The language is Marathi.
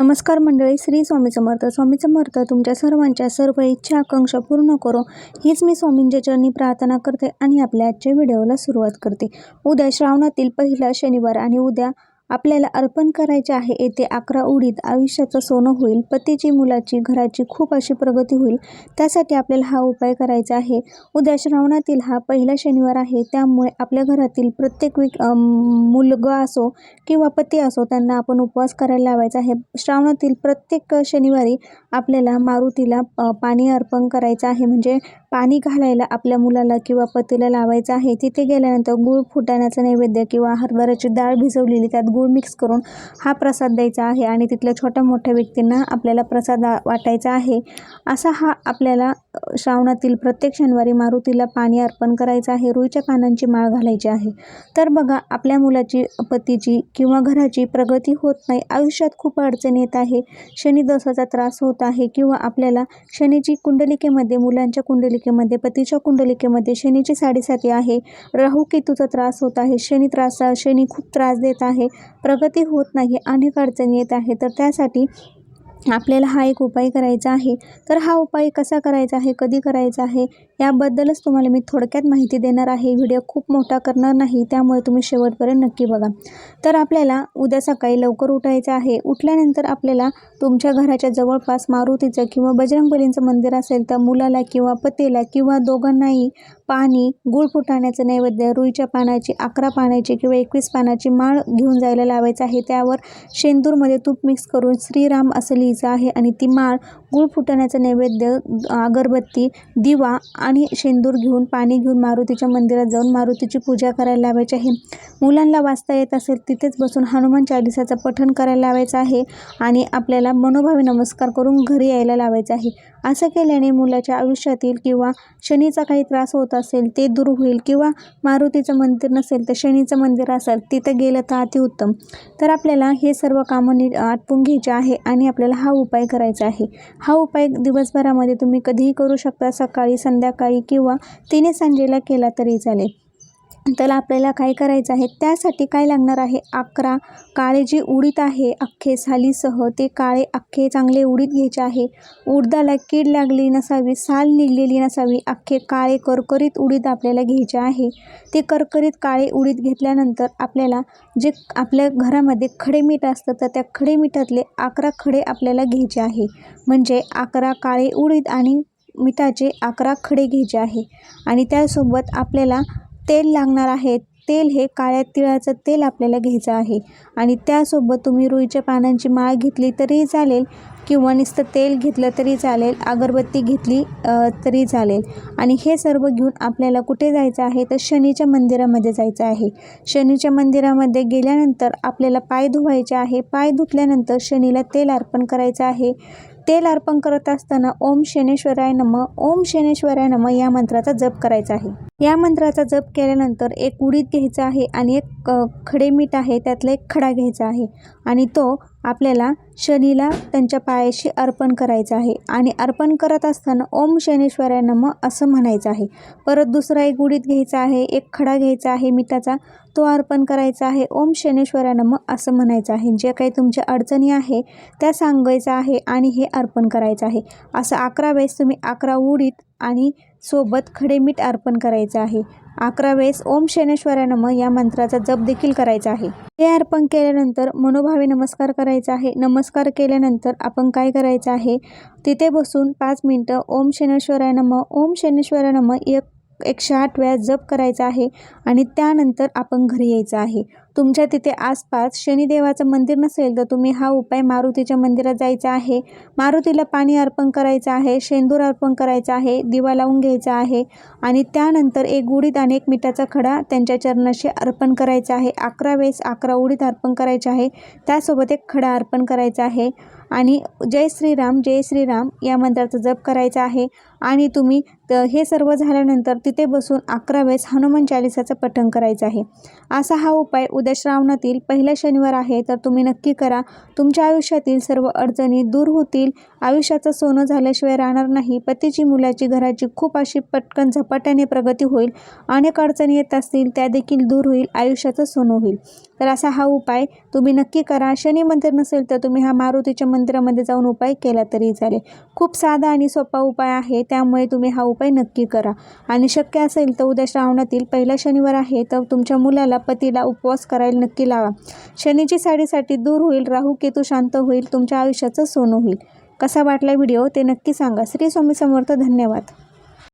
नमस्कार मंडळी श्री स्वामी समर्थ. स्वामी समर्थ तुमच्या सर्वांच्या सर्व इच्छा आकांक्षा पूर्ण करो. हीच मी स्वामींच्या चरणी प्रार्थना करते आणि आपल्या आजच्या व्हिडिओला सुरुवात करते. उद्या श्रावणातील पहिला शनिवार आणि उद्या आपल्याला अर्पण करायचे आहे येथे अकरा उडीद आयुष्याचं सोनं होईल पतीची मुलाची घराची खूप अशी प्रगती होईल त्यासाठी आपल्याला हा उपाय करायचा आहे. उद्या श्रावणातील हा पहिला शनिवार आहे त्यामुळे आपल्या घरातील प्रत्येक विक मुलगा असो किंवा पती असो त्यांना आपण उपवास करायला लावायचा आहे. श्रावणातील प्रत्येक शनिवारी आपल्याला मारुतीला पाणी अर्पण करायचं आहे म्हणजे पाणी घालायला आपल्या मुलाला किंवा पतीला लावायचं आहे. तिथे गेल्यानंतर गूळ फुटाण्याचा नैवेद्य किंवा हरभऱ्याची डाळ भिजवलेली त्यात गूळ मिक्स करून हा प्रसाद द्यायचा आहे आणि तिथल्या छोट्या मोठ्या व्यक्तींना आपल्याला प्रसाद वाटायचा आहे. असा हा आपल्याला श्रावणातील प्रत्येक शनिवारी मारुतीला पाणी अर्पण करायचं आहे रुईच्या पानांची माळ घालायची आहे. तर बघा आपल्या मुलाची पतीची किंवा घराची प्रगती होत नाही आयुष्यात खूप अडचण येत आहे शनिदोषाचा त्रास होत आहे किंवा आपल्याला शनीची कुंडलिकेमध्ये मुलांच्या कुंडलिकेमध्ये पतीच्या कुंडलिकेमध्ये शनीची साडेसाती आहे राहू केतूचा त्रास होत आहे शनी त्रास शनी खूप त्रास देत आहे प्रगती होत नाही अनेक अडचणी येत आहे तर त्यासाठी आपल्याला हा एक उपाय करायचा आहे. तर हा उपाय कसा करायचा आहे कधी करायचा आहे याबद्दलच तुम्हाला मी थोडक्यात माहिती देणार आहे. व्हिडिओ खूप मोठा करणार नाही त्यामुळे तुम्ही शेवटपर्यंत नक्की बघा. तर आपल्याला उद्या सकाळी लवकर उठायचं आहे. उठल्यानंतर आपल्याला तुमच्या घराच्या जवळपास मारुतीचं किंवा बजरंगबलींचं मंदिर असेल तर मुलाला किंवा पतीला किंवा दोघांनाही पाणी गुळ फुटाण्याचं नैवेद्य रुईच्या पानाची अकरा पानाची किंवा एकवीस पानाची माळ घेऊन जायला लावायचं आहे. त्यावर शेंदूरमध्ये तूप मिक्स करून श्रीराम असली लिहायचं आहे आणि ती माळ गुळ फुटण्याचा नैवेद्य अगरबत्ती दिवा आणि शेंदूर घेऊन पाणी घेऊन मारुतीच्या मंदिरात जाऊन मारुतीची पूजा करायला लावायची आहे. मुलांना वाचता येत असेल तिथेच बसून हनुमान चालिसाचं पठण करायला लावायचं आहे आणि आपल्याला मनोभावी नमस्कार करून घरी यायला लावायचं आहे. असं केल्याने मुलाच्या आयुष्यातील किंवा शनीचा काही त्रास होत असेल ते दूर होईल किंवा मारुतीचं मंदिर नसेल तर शनीचं मंदिर असेल तिथं गेलं तर अतिउत्तम तर आपल्याला हे सर्व कामं नीट आटपून घ्यायचे आहे आणि आपल्याला हा उपाय करायचा आहे. हा उपाय दिवसभरामध्ये तुम्ही कधीही करू शकता सकाळी संध्याकाळी किंवा तिने सांजेला केला तरी चालेल. तर आपल्याला काय करायचं आहे? त्यासाठी काय लागणार आहे? अकरा काळे जे उडीद आहे अख्खे सालीसह ते काळे अख्खे चांगले उडीद घ्यायचे आहे. उडदाला कीड लागली नसावी साल निघलेली नसावी अख्खे काळे करकरीत उडीद आपल्याला घ्यायचे आहे. ते करकरीत काळे उडीद घेतल्यानंतर आपल्याला जे आपल्या घरामध्ये खडे मीठ असतं तर त्या खडे मिठातले अकरा खडे आपल्याला घ्यायचे आहे. म्हणजे अकरा काळे उडीद आणि मिठाचे अकरा खडे घ्यायचे आहे. आणि त्यासोबत आपल्याला तेल लागणार आहे. तेल हे काळ्या तिळाचं तेल आपल्याला घ्यायचं आहे. आणि त्यासोबत तुम्ही रुईच्या पानांची माळ घेतली तरी चालेल किंवा नुसतं तेल घेतलं तरी चालेल अगरबत्ती घेतली तरी चालेल. आणि हे सर्व घेऊन आपल्याला कुठे जायचं आहे? तर शनीच्या मंदिरामध्ये जायचं आहे. शनीच्या मंदिरामध्ये गेल्यानंतर आपल्याला पाय धुवायचे आहे. पाय धुतल्यानंतर शनीला तेल अर्पण करायचं आहे. तेल अर्पण करत असताना ओम शनेश्वराय नम. ओम शनेश्वराय नम या मंत्राचा जप करायचा आहे. या मंत्राचा जप केल्यानंतर एक उडीद घ्यायचा आहे आणि एक खडे मीठ आहे त्यातला एक खडा घ्यायचा आहे आणि तो आपल्याला शनीला त्यांच्या पायाशी अर्पण करायचा आहे आणि अर्पण करत असताना ओम शनेश्वराय नम असं म्हणायचं आहे. परत दुसरा एक उडीद घ्यायचा आहे एक खडा घ्यायचा आहे मिठाचा तो अर्पण करायचा आहे ओम शनेश्वराय नम असं म्हणायचं आहे. जे काही तुमच्या अडचणी आहे त्या सांगायचं आहे आणि हे अर्पण करायचं आहे. असं अकरा वेळेस तुम्ही अकरा उडीद आणि सोबत खडे मीठ अर्पण करायचं आहे. अकरा वेळेस ओम शनेश्वराय नम या मंत्राचा जप देखील करायचा आहे. हे अर्पण केल्यानंतर मनोभावे नमस्कार करायचा आहे. नमस्कार केल्यानंतर आपण काय करायचं आहे? तिथे बसून पाच मिनटं ओम शनेश्वराय नम ओम शनेश्वराय नम एक एकशे आठ वेळा जप करायचा आहे आणि त्यानंतर आपण घरी यायचं आहे. तुमच्या तिथे आसपास शनिदेवाचं मंदिर नसेल तर तुम्ही हा उपाय मारुतीच्या मंदिरात जायचा आहे. मारुतीला पाणी अर्पण करायचं आहे शेंदूर अर्पण करायचा आहे दिवा लावून घ्यायचा आहे आणि त्यानंतर एक उडीद आणि एक मिठाचा खडा त्यांच्या चरणाशी अर्पण करायचा आहे. अकरा वेळेस अकरा उडीद अर्पण करायचे आहे. त्यासोबत एक खडा अर्पण करायचा आहे आणि जय श्रीराम जय श्रीराम या मंत्राचा जप करायचा आहे आणि तुम्ही तर हे सर्व झाल्यानंतर तिथे बसून अकरा वेळेस हनुमान चालिसाचं पठण करायचं आहे. असा हा उपाय उद्या श्रावणातील पहिला शनिवार आहे तर तुम्ही नक्की करा. तुमच्या आयुष्यातील सर्व अडचणी दूर होतील. आयुष्याचं सोनं झाल्याशिवाय राहणार नाही. पतीची मुलाची घराची खूप अशी पटकन झपाट्याने प्रगती होईल. अनेक अडचणी येत असतील त्या देखील दूर होईल. आयुष्याचं सोनं होईल. तर असा हा उपाय तुम्ही नक्की करा. शनी मंदिर नसेल तर तुम्ही हा मारुतीच्या मंदिरामध्ये जाऊन उपाय केला तरी चालेल. खूप साधा आणि सोपा उपाय आहे. त्यामुळे तुम्ही हा उपाय नक्की करा. आणि शक्य असेल तर उद्या श्रावणातील पहिला शनिवार आहे तर तुमच्या मुलाला पतीला उपवास करायला नक्की लावा. शनीची साडीसाठी दूर होईल राहू केतू शांत होईल तुमच्या आयुष्याचं सोनं होईल. कसा वाटला व्हिडिओ ते नक्की सांगा. श्री स्वामी समर्थ धन्यवाद.